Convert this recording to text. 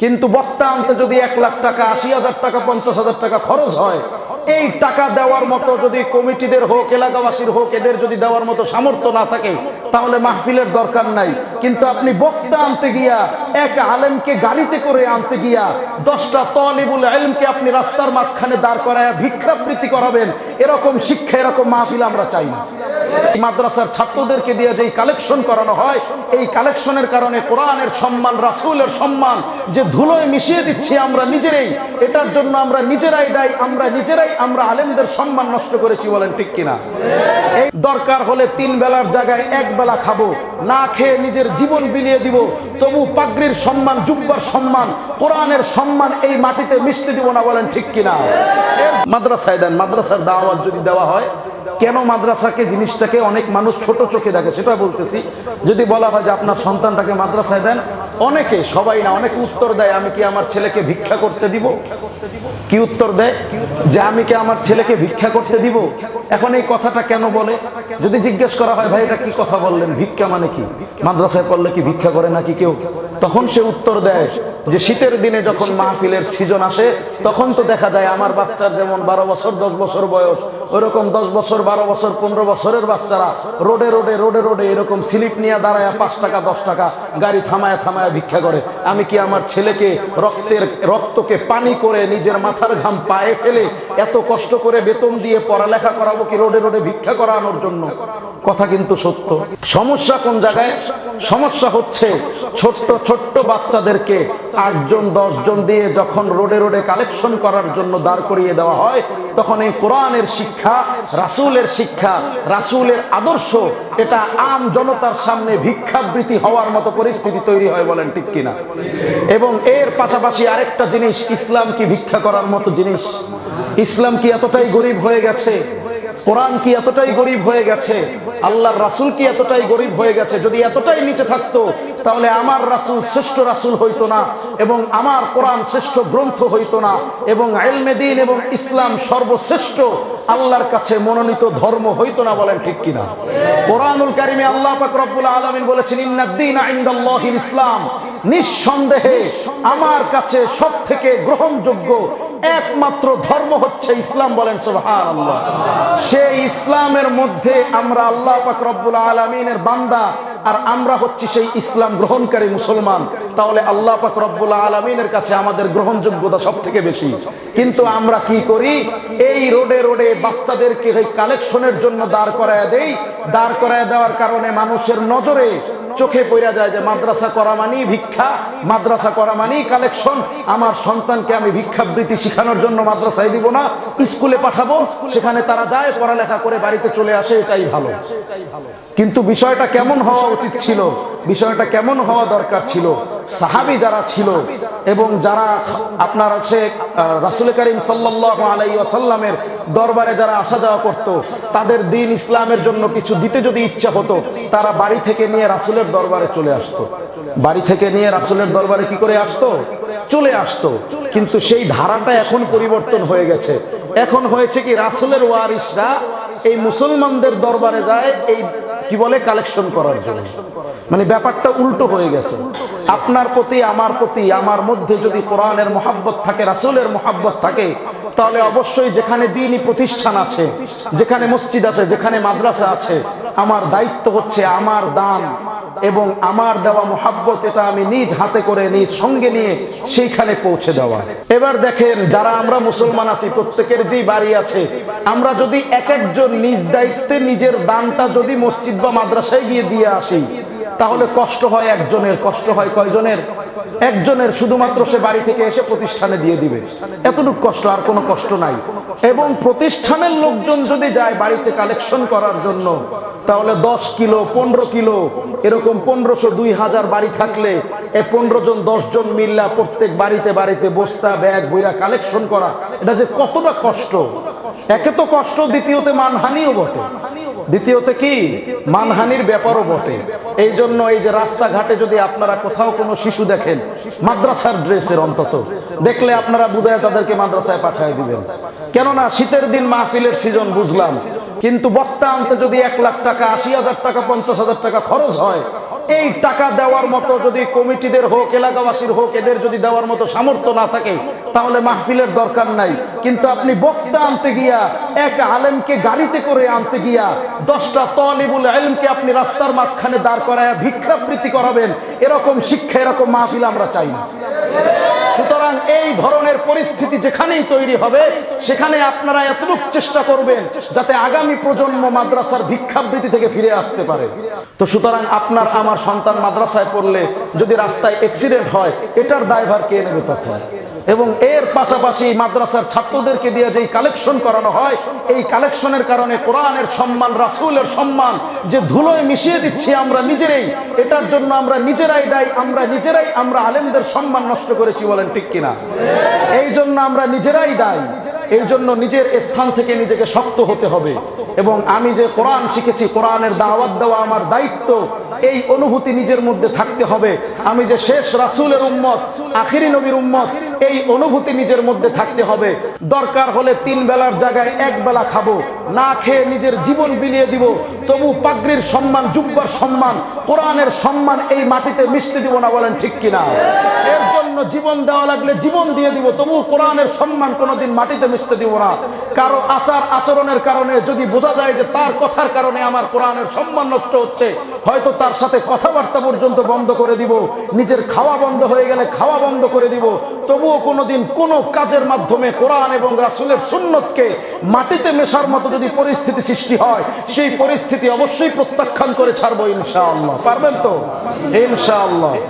কিন্তু বক্তা আনতে যদি এক লাখ টাকা, আশি হাজার টাকা, পঞ্চাশ হাজার টাকা খরচ হয়, এই টাকা দেওয়ার মতো যদি কমিটিদের হোক, এলাকাবাসীর হোক, এদের যদি দেওয়ার মতো সামর্থ্য না থাকে, তাহলে মাহফিলের দরকার নাই। কিন্তু আপনি বক্তা আনতে গিয়া, এক আলেমকে গাড়িতে করে আনতে গিয়া, দশটা তলিবুল আলেমকে আপনি রাস্তার মাঝখানে দাঁড় করায় ভিক্ষাবৃত্তি করাবেন, এরকম শিক্ষা, এরকম মাহফিল আমরা চাই না। মাদ্রাসার ছাত্রদেরকে দিয়ে যেই কালেকশন করানো হয়, এই কালেকশনের কারণে কোরআনের সম্মান, রাসুলের সম্মান যে ধুলোয় মিশিয়ে দিচ্ছি আমরা নিজেরাই, এটার জন্য আমরা নিজেরাই দায়ী, আমরা নিজেরাই, আমরা আলেমদের সম্মান নষ্ট করেছি বলেন ঠিক কিনা? এই দরকার হলে তিন বেলার জায়গায় এক বেলা খাব। না খেয়ে নিজের জীবন বিলিয়ে দিব। তবু পাগড়ির সম্মান, জুব্বার সম্মান, কোরআনের সম্মান এই মাটিতে মিশতে দিব না বলেন ঠিক কিনা? মাদ্রাসায় দেন, মাদ্রাসার দাওয়াত যদি দেওয়া হয়, কেন মাদ্রাসাকে, জিনিসটাকে অনেক মানুষ ছোট চোখে দেখে? সেটা বলতেছি। যদি বলা হয় যে আপনার সন্তানটাকে মাদ্রাসায় দেন, অনেকে, সবাই না, অনেকে উত্তর দেয়, আমি কি আমার ছেলেকে ভিক্ষা করতে দিব? কি উত্তর দেয়? যে আমি কি আমার ছেলেকে ভিক্ষা করতে দিব? এখন এই কথাটা কেন বলে? যদি জিজ্ঞেস করা হয়, ভাই, এটা কি কথা বললেন? ভিক্ষা মানে কি? মাদ্রাসায় পড়লে কি ভিক্ষা করে নাকি কেউ? তখন সে উত্তর দেয় যে শীতের দিনে যখন মাহফিলের সিজন আসে, তখন তো দেখা যায় আমার বাচ্চার যেমন বারো বছর, দশ বছর বয়স, ওরকম দশ বছর, বারো বছর, পনেরো বছরের বাচ্চারা রোডে রোডে রোডে রোডে এরকম স্লিপ নিয়ে দাঁড়ায় পাঁচ টাকা, দশ টাকা গাড়ি থামায় থামায় ভিক্ষা করে। আমি কি আমার ছেলেকে রক্তের, রক্তকে পানি করে নিজের মাথার ঘাম পায়ে ফেলে এত কষ্ট করে বেতন দিয়ে পড়ালেখা করাবো কি রোডে রোডে ভিক্ষা করানোর জন্য? কথা কিন্তু সত্য। সমস্যা কোন জায়গায়? সমস্যা হচ্ছে ছোট্ট ছোট্ট বাচ্চাদেরকে আটজন জন দিয়ে যখন রোডে রোডে কালেকশন করার জন্য দাঁড় করিয়ে দেওয়া হয়, তখন এই কোরআনের শিক্ষা, রাসূলের শিক্ষা, রাসূলের আদর্শ, এটা আম জনতার সামনে ভিক্ষাবৃত্তি হওয়ার মতো পরিস্থিতি তৈরি হয় বলেন ঠিক কিনা? এবং এর পাশাপাশি আরেকটা জিনিস, ইসলাম কি ভিক্ষা করার মতো জিনিস? ইসলাম কি এতটাই গরিব হয়ে গেছে কোরআন কি এতটাই গরিব হয়ে গেছে? আল্লাহর রাসূল কি এতটাই গরিব হয়ে গেছে? যদি এতটাই নিচে থাকতো, তাহলে আমার রাসূল শ্রেষ্ঠ রাসূল হইতো না এবং আমার কোরআন শ্রেষ্ঠ গ্রন্থ হইতো না এবং এলমে দিন এবং ইসলাম সর্বশ্রেষ্ঠ আল্লাহর কাছে মনোনীত ধর্ম হইতো না বলেন ঠিক কিনা? কোরআনুল কারিমে আল্লাহ পাক আলামিন বলেছেন ইন্নাদ্দিন ইনদাল্লাহিল ইসলাম। নিঃসন্দেহে আমার কাছে সব থেকে গ্রহণযোগ্য একমাত্র ধর্ম হচ্ছে ইসলাম বলেন সুবহানাল্লাহ। সেই ইসলামের মধ্যে আমরা আল্লাহ পাক রব্বুল আলামিনের বান্দা, আর আমরা হচ্ছি সেই ইসলাম গ্রহণকারী মুসলমান। তাহলে আল্লাহ পাক রব্বুল আলামিনের কাছে আমাদের গ্রহণযোগ্যতা সব থেকে বেশি। কিন্তু আমরা কি করি? এই রোডে রোডে বাচ্চাদেরকে এই কালেকশনের জন্য দাঁড় করায় দেই। দাঁড় করায় দেওয়ার কারণে মানুষের নজরে চোখে পড়া যায় যে মাদ্রাসা করা মানেই ভিক্ষা, মাদ্রাসা করা মানেই কালেকশন আমার সন্তানকে আমি ভিক্ষাবৃত্তি শেখানোর জন্য মাদ্রাসায় দিব না, স্কুলে পাঠাবো। সেখানে তারা যায়, পড়ালেখা করে বাড়িতে চলে আসে, এটাই ভালো। কিন্তু বিষয়টা কেমন হওয়া উচিত ছিল? বিষয়টা কেমন হওয়া দরকার ছিল? সাহাবি যারা ছিল এবং যারা আপনার হচ্ছে রাসুল করিম সাল্লাহ আলাই আসাল্লামের দরবারে যারা আসা যাওয়া করত, তাদের দিন ইসলামের জন্য কিছু দিতে যদি ইচ্ছা হতো, তারা বাড়ি থেকে নিয়ে রাসুলের দরবারে চলে আসতো। বাড়ি থেকে নিয়ে রাসুলের দরবারে কি করে আসতো? চলে আসতো। কিন্তু সেই ধারাটা এখন পরিবর্তন হয়ে গেছে। এখন হয়েছে কি, রাসুলের ওয়ারিসরা এই মুসলমানদের দরবারে যায়, এই কি বলে? কালেকশন করার জন্য। মানে ব্যাপারটা উল্টো হয়ে গেছে। আপনার প্রতি, আমার প্রতি, আমার মধ্যে যদি কোরআনের মোহাব্বত থাকে, রাসুলের মোহাব্বত থাকে, তাহলে অবশ্যই যেখানে দিনই প্রতিষ্ঠান আছে, যেখানে মসজিদ আছে, যেখানে মাদ্রাসা আছে, আমার দায়িত্ব হচ্ছে আমার দান। এবং আমার দেওয়া মোহাব্বত এটা আমি নিজ হাতে করে, নিজ সঙ্গে নিয়ে সেইখানে পৌঁছে দেওয়া। এবার দেখেন, যারা আমরা মুসলমান আছি, প্রত্যেকের যেই বাড়ি আছে, আমরা যদি এক একজন নিজ দায়িত্বে নিজের দানটা যদি মসজিদ বা মাদ্রাসায় গিয়ে দিয়ে আসি, তাহলে কষ্ট হয় একজনের, কষ্ট হয় কয়জনের? একজনের শুধুমাত্র সে বাড়ি থেকে এসে প্রতিষ্ঠানে দিয়ে দিবে। এতটুকু কষ্ট, আর কোনো কষ্ট নাই। এবং প্রতিষ্ঠানের লোকজন যদি যায় বাড়িতে কালেকশন করার জন্য, তাহলে দশ কিলো, পনেরো কিলো, এরকম পনেরোশো, দুই হাজার বাড়ি থাকলে এ পনেরো জন, দশ জন মিল্লা প্রত্যেক বাড়িতে বাড়িতে বস্তা, ব্যাগ, বইরা কালেকশন করা, এটা যে কতটা কষ্ট! একে তো কষ্ট, দ্বিতীয়তে মানহানিও বটে। দ্বিতীয়তে কি? মানহানির ব্যাপারও বটে। এই জন্য এই যে রাস্তাঘাটে যদি আপনারা কোথাও কোনো শিশু দেখেন, মাদ্রাসার ড্রেসের অন্তত, দেখলে আপনারা বুঝায় তাদেরকে মাদ্রাসায় পাঠায় দিবেন। কেননা শীতের দিন মাহফিলের সিজন, বুঝলাম। কিন্তু বক্তা আনতে যদি এক লাখ টাকা, আশি হাজার টাকা, পঞ্চাশ হাজার টাকা খরচ হয় এই টাকা দেওয়ার মতো যদি কমিটিদের হোক, এলাকাবাসীর হোক, এদের যদি দেওয়ার মতো সামর্থ্য না থাকে, তাহলে মাহফিলের দরকার নাই। কিন্তু আপনি বক্তা আনতে গিয়া, এক আলেমকে গাড়িতে করে আনতে গিয়া, দশটা তলিবুল আলেমকে আপনি রাস্তার মাঝখানে দাঁড় করায় ভিক্ষাবৃত্তি করাবেন, এরকম শিক্ষা, এরকম মাহফিল আমরা চাই না। সুতরাং এই ধরনের পরিস্থিতি যেখানেই তৈরি হবে, সেখানে আপনারা এতটুক চেষ্টা করবেন যাতে আগামী প্রজন্ম মাদ্রাসার ভিক্ষাবৃত্তি থেকে ফিরে আসতে পারে। তো সুতরাং আপনার আমার সন্তান মাদ্রাসায় পড়লে যদি রাস্তায় অ্যাক্সিডেন্ট হয়, এটার দায়ভার কে নেবে তখন? এবং এর পাশাপাশি মাদ্রাসার ছাত্রদেরকে দিয়ে যেই কালেকশন করানো হয়, এই কালেকশনের কারণে কোরআনের সম্মান, রাসুলের সম্মান যে ধুলোয় মিশিয়ে দিচ্ছি আমরা নিজেরাই, এটার জন্য আমরা নিজেরাই দায়ী, আমরা নিজেরাই আমরা আলেমদের সম্মান নষ্ট করেছি বলেন ঠিক কিনা? এই জন্য আমরা নিজেরাই দায়ী। এই জন্য নিজের স্থান থেকে নিজেকে শক্ত হতে হবে। এবং আমি যে কোরআন শিখেছি, কোরআনের দাওয়াত দেওয়া আমার দায়িত্ব, এই অনুভূতি নিজের মধ্যে থাকতে হবে। আমি যে শেষ রাসূলের উম্মত, আখিরি নবীর উম্মত, এই অনুভূতি নিজের মধ্যে থাকতে হবে। দরকার হলে তিন বেলার জায়গায় এক বেলা খাব, না খেয়ে নিজের জীবন বিলিয়ে দিব। তবু পাগড়ির সম্মান, জুব্বার সম্মান, কোরআনের সম্মান এই মাটিতে মিশতে দিব না বলেন ঠিক কিনা? এর জন্য জীবন দেওয়া লাগলে জীবন দিয়ে দিব, তবু কোরআনের সম্মান কোনোদিন মাটিতে মিশতে দিব না। কারও আচার আচরণের কারণে যদি বোঝা যায় যে তার কথার কারণে আমার কোরআনের সম্মান নষ্ট হচ্ছে, হয়তো তার সাথে কথাবার্তা পর্যন্ত বন্ধ করে দিব, নিজের খাওয়া বন্ধ হয়ে গেলে খাওয়া বন্ধ করে দিব। তবুও কোনোদিন কোনো কাজের মাধ্যমে কোরআন এবং রাসূলের সুন্নতকে মাটিতে মেশার মতো যদি পরিস্থিতি সৃষ্টি হয়, সেই পরিস্থিতি অবশ্যই প্রত্যাখ্যান করে ছাড়বো ইনশাআল্লাহ। পারবেন তো? ইনশাআল্লাহ।